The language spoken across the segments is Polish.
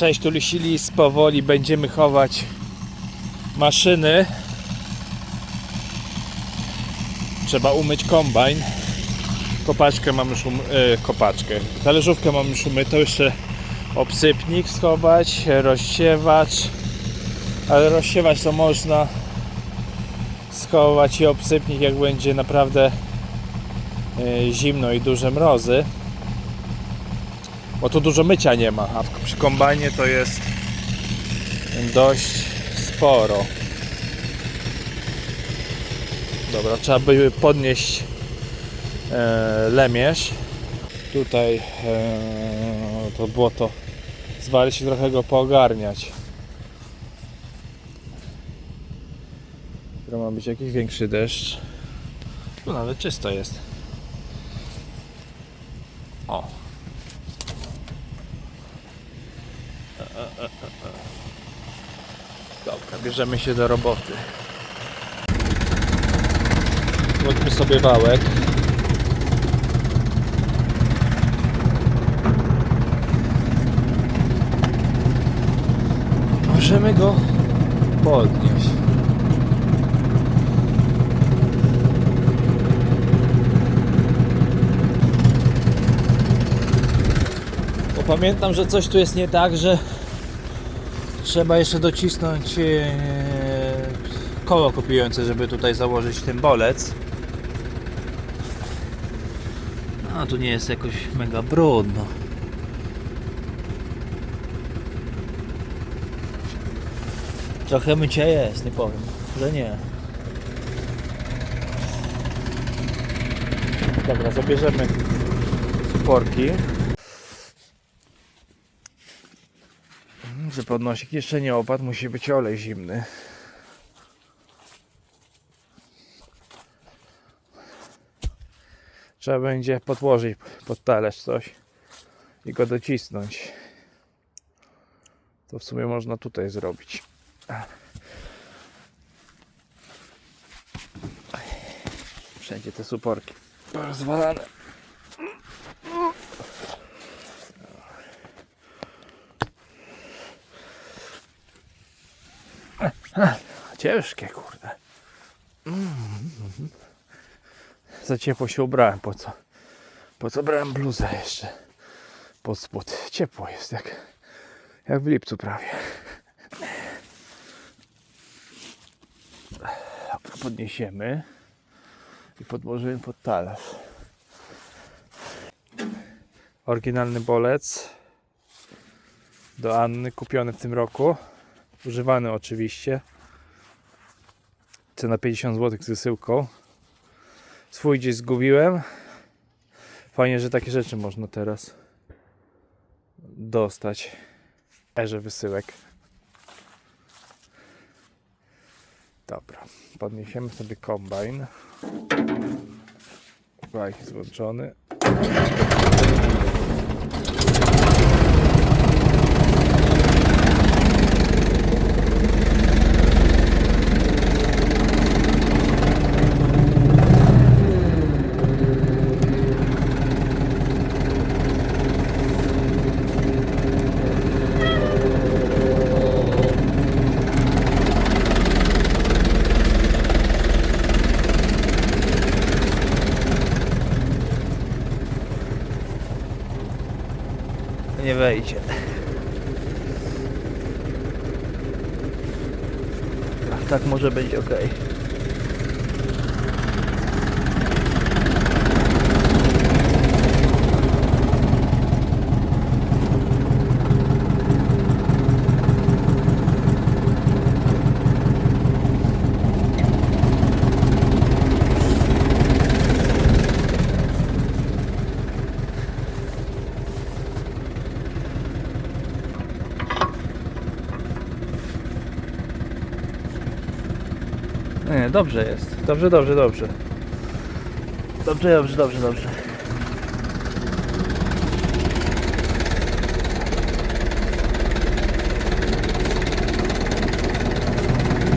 Cześć, tu Lusilis. Powoli będziemy chować maszyny. Trzeba umyć kombajn. Kopaczkę mam już um, e, kopaczkę. Talerzówkę mam już umytą. Jeszcze obsypnik schować, rozsiewacz. Ale rozsiewacz to można schować i obsypnik jak będzie naprawdę e, zimno i duże mrozy. Bo tu dużo mycia nie ma, a przy kombajnie to jest dość sporo. Dobra, trzeba by podnieść e, lemierz. Tutaj e, to błoto zwalić i trochę go poogarniać. To ma być jakiś większy deszcz. Tu nawet czysto jest. O. Dobra, bierzemy się do roboty. Włączmy sobie wałek. Możemy go podnieść. Bo pamiętam, że coś tu jest nie tak, że Trzeba jeszcze docisnąć e, koło kopiujące, żeby tutaj założyć ten bolec. A tu nie jest jakoś mega brudno. Trochę mycia jest, nie powiem, że nie. Dobra, zabierzemy suporki. Że podnosik jeszcze nie opadł, musi być olej zimny. Trzeba będzie podłożyć pod talerz coś i go docisnąć. To w sumie można tutaj zrobić. Wszędzie te suporki rozwalane. Ciężkie, kurde. Mm. Za ciepło się ubrałem, po co? Po co brałem bluzę jeszcze? Pod spód. Ciepło jest, jak, jak w lipcu prawie. Podniesiemy i podłożymy pod talerz. Oryginalny bolec do Anny, kupiony w tym roku. Używany oczywiście. Cena 50 zł z wysyłką. Swój gdzieś zgubiłem. Fajnie, że takie rzeczy można teraz dostać. Erze wysyłek. Dobra, podniesiemy sobie kombajn. Bajk jest włączony. Nie wejdzie. Ach, tak może być ok. Dobrze jest. Dobrze, dobrze, dobrze. Dobrze, dobrze, dobrze, dobrze.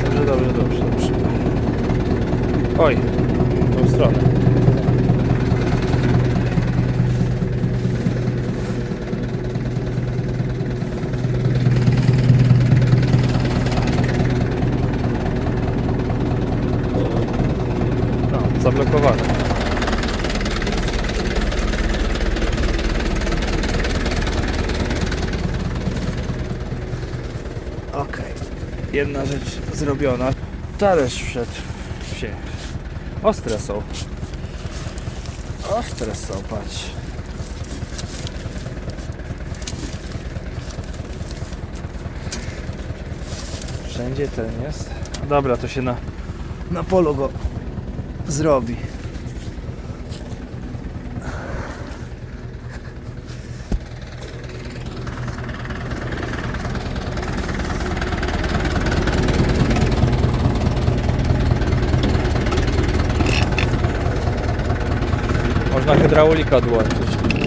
Dobrze, dobrze, dobrze, dobrze. Oj, w tą stronę. Zablokowane. Okej, jedna rzecz zrobiona. Talerz wszedł. Się. Ostre są. Ostre są, patrz. Wszędzie ten jest. Dobra, to się na, na polu go zrobi. Można hydraulikę odłączyć.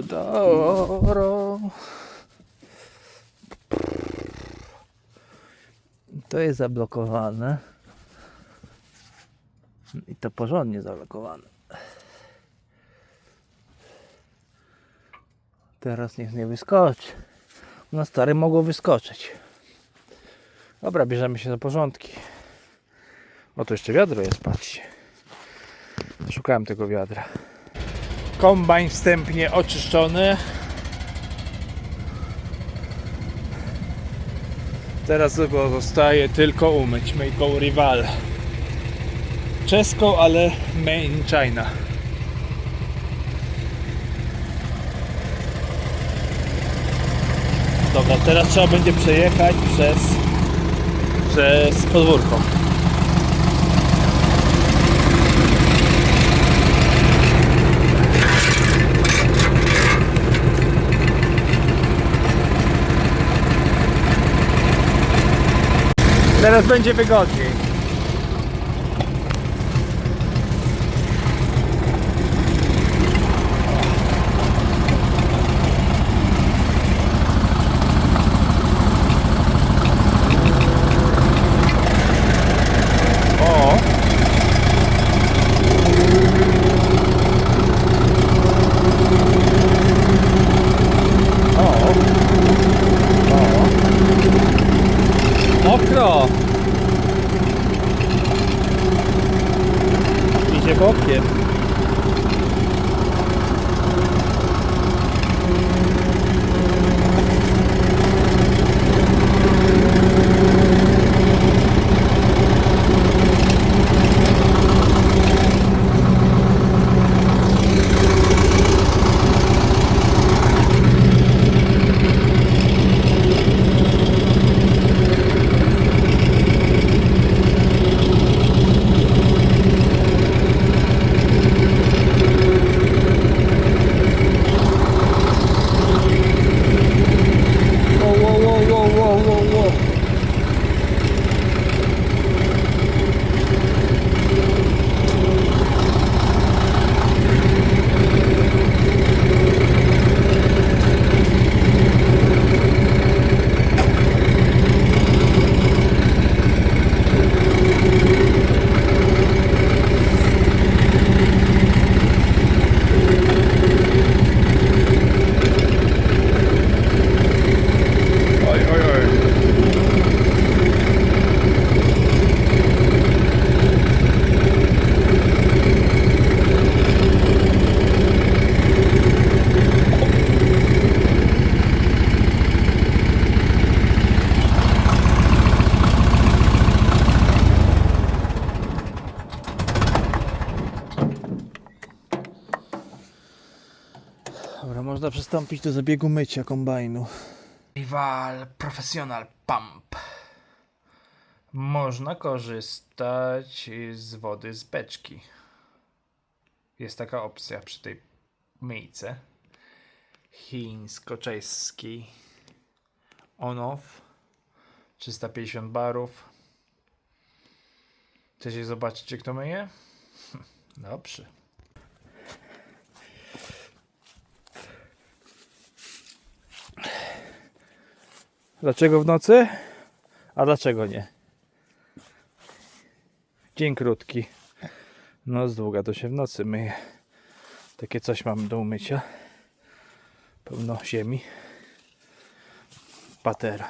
Tudoro. To jest zablokowane. I to porządnie zablokowane. Teraz niech nie wyskoczy. Na stary mogło wyskoczyć. Dobra, bierzemy się za porządki. O, to jeszcze wiadro jest, patrzcie. Szukałem tego wiadra. Kombajn wstępnie oczyszczony. Teraz go zostaje tylko umyć. Myjką Rival. Czeską, ale made in China. Dobra, teraz trzeba będzie przejechać przez przez podwórko. Teraz będzie wygodniej. Przystąpić do zabiegu mycia kombajnu. Rival Professional Pump. Można korzystać z wody z beczki. Jest taka opcja przy tej myjce. Chińsko-czeski. On-off. 350 barów. Chcecie zobaczyć, jak to myje? Dobrze. Dlaczego w nocy? A dlaczego nie? Dzień krótki. Noc długa, to się w nocy myje. Takie coś mam do umycia. Pełno ziemi. Patera.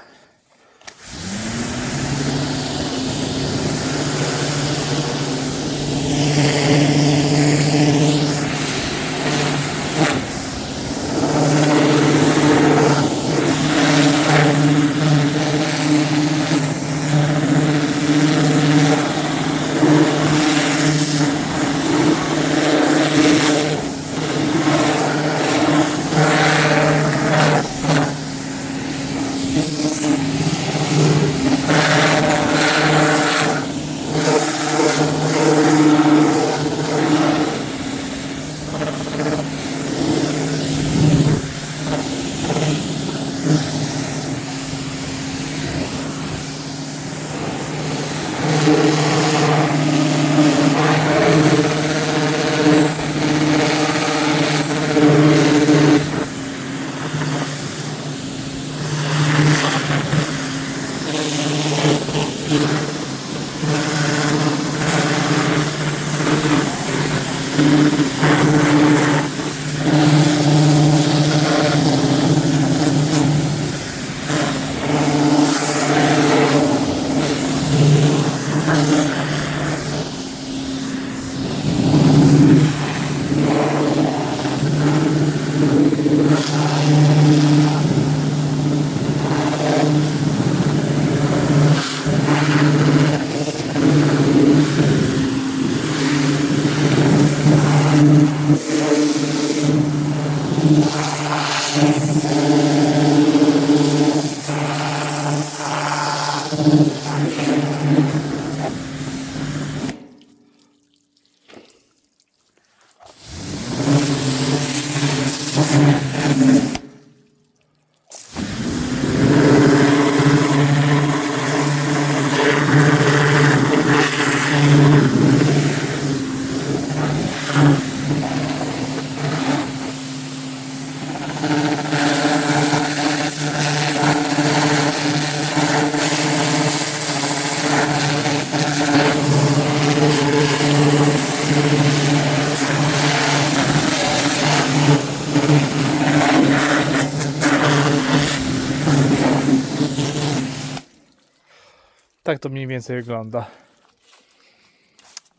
Więcej wygląda.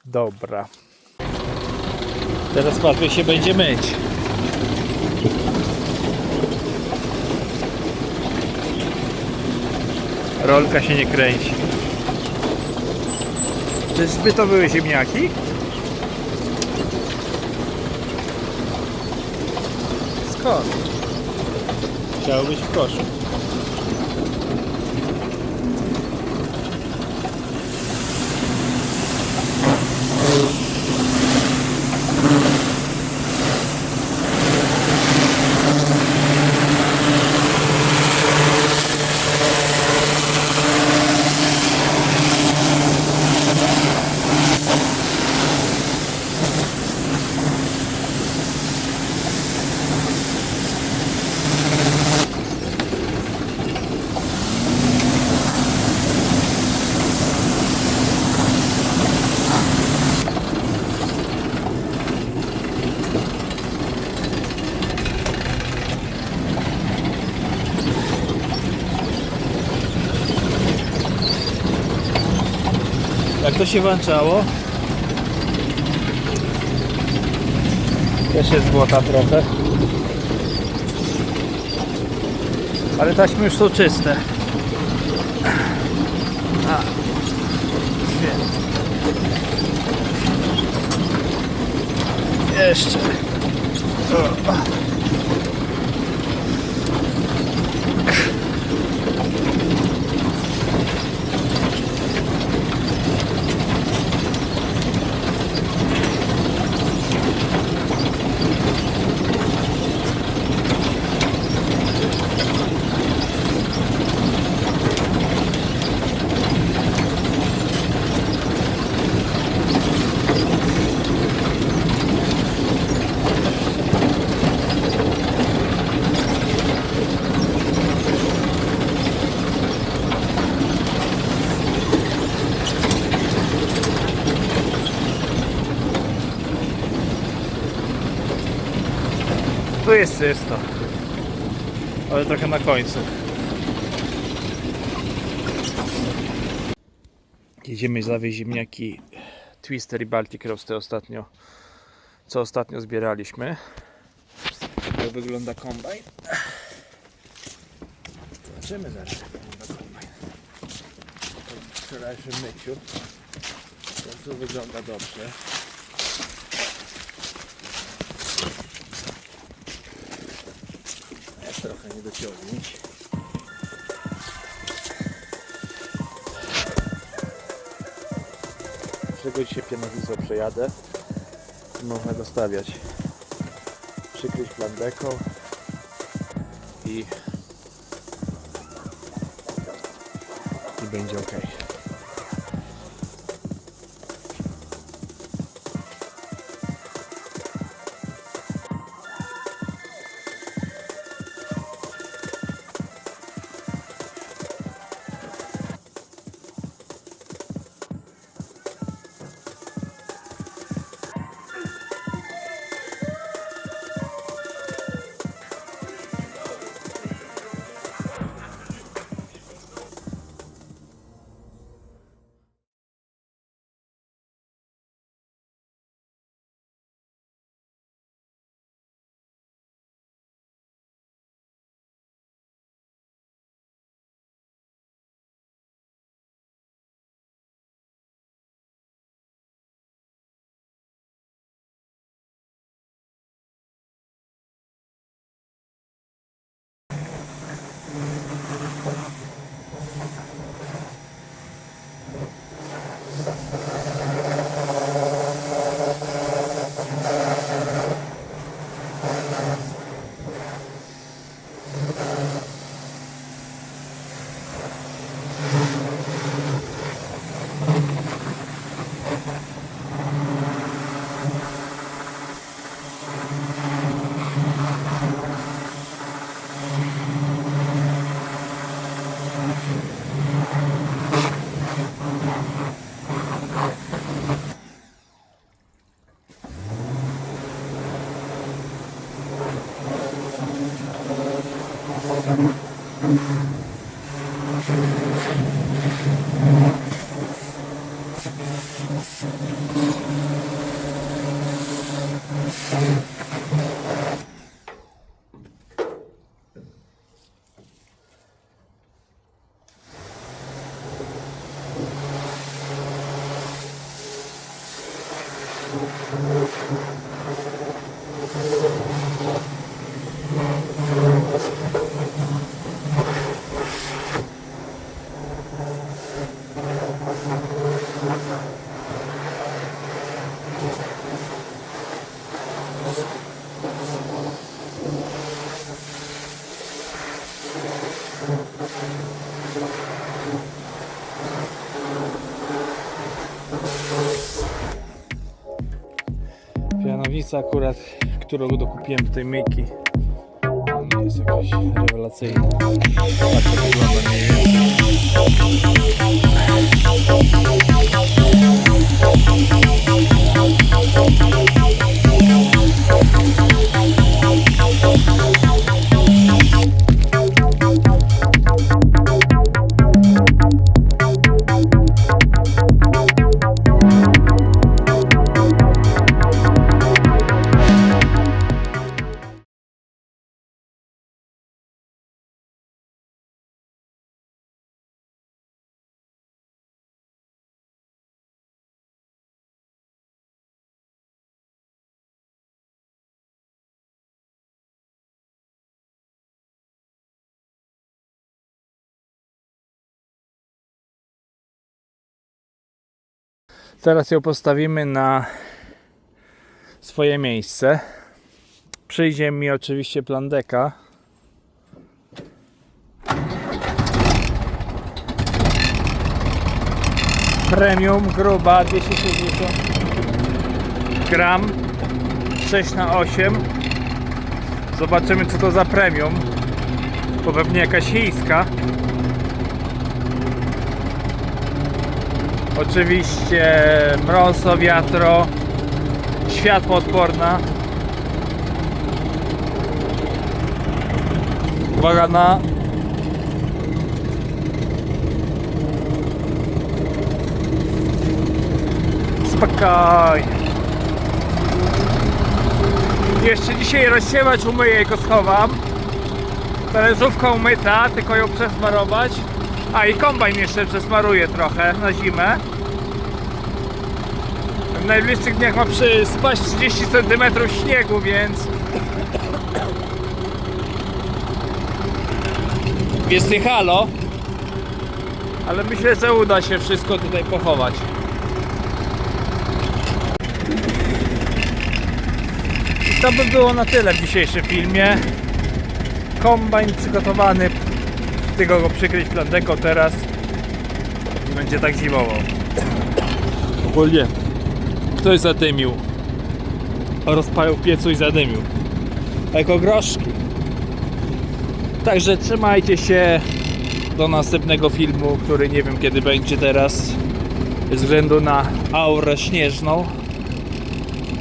Dobra. Teraz łatwiej się będzie myć. Rolka się nie kręci. Czyżby to były ziemniaki? Skąd? Chciało być w koszu. To się włączało? Też jest złota trochę. Ale taśmy już są czyste. A. Jeszcze. O. Tu jest czysto. Ale trochę na końcu. Jedziemy zawieźć ziemniaki Twister i Baltic Roasty ostatnio. Co ostatnio zbieraliśmy. Jak wygląda kombajn. Zobaczymy zaraz jak wygląda kombajn. Po wczorajszym myciu. Tu wygląda dobrze. Jest trochę nie dociągnięć. Czego dzisiaj pianowizo przejadę można go stawiać. Przykryć plandeką i i będzie ok. kanawicę akurat, którą dokupiłem w tej myjki. Jest jakaś rewelacyjna. Tak to wygląda mniej więcej. Teraz ją postawimy na swoje miejsce. Przyjdzie mi oczywiście plan deka. Premium gruba 260 gram 6 na 8 Zobaczymy co to za premium To pewnie jakaś chińska Oczywiście mrozo, wiatro Światło odporna Uwaga na Spokojnie jeszcze dzisiaj rozsiewać umyję i go schowam. Talerzówka umyta, tylko ją przesmarować. A i kombajn jeszcze przesmaruję trochę na zimę. W najbliższych dniach ma przy spaść 30 cm śniegu, więc jest nie halo. Ale myślę, że uda się wszystko tutaj pochować. I to by było na tyle w dzisiejszym filmie. Kombajn przygotowany. Tylko go przykryć plandeko teraz. I będzie tak zimowo. Ogólnie ktoś zadymił. Rozpalił piecu i zadymił. Jako groszki. Także trzymajcie się do następnego filmu, który nie wiem kiedy będzie teraz. Ze względu na aurę śnieżną.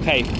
Hej!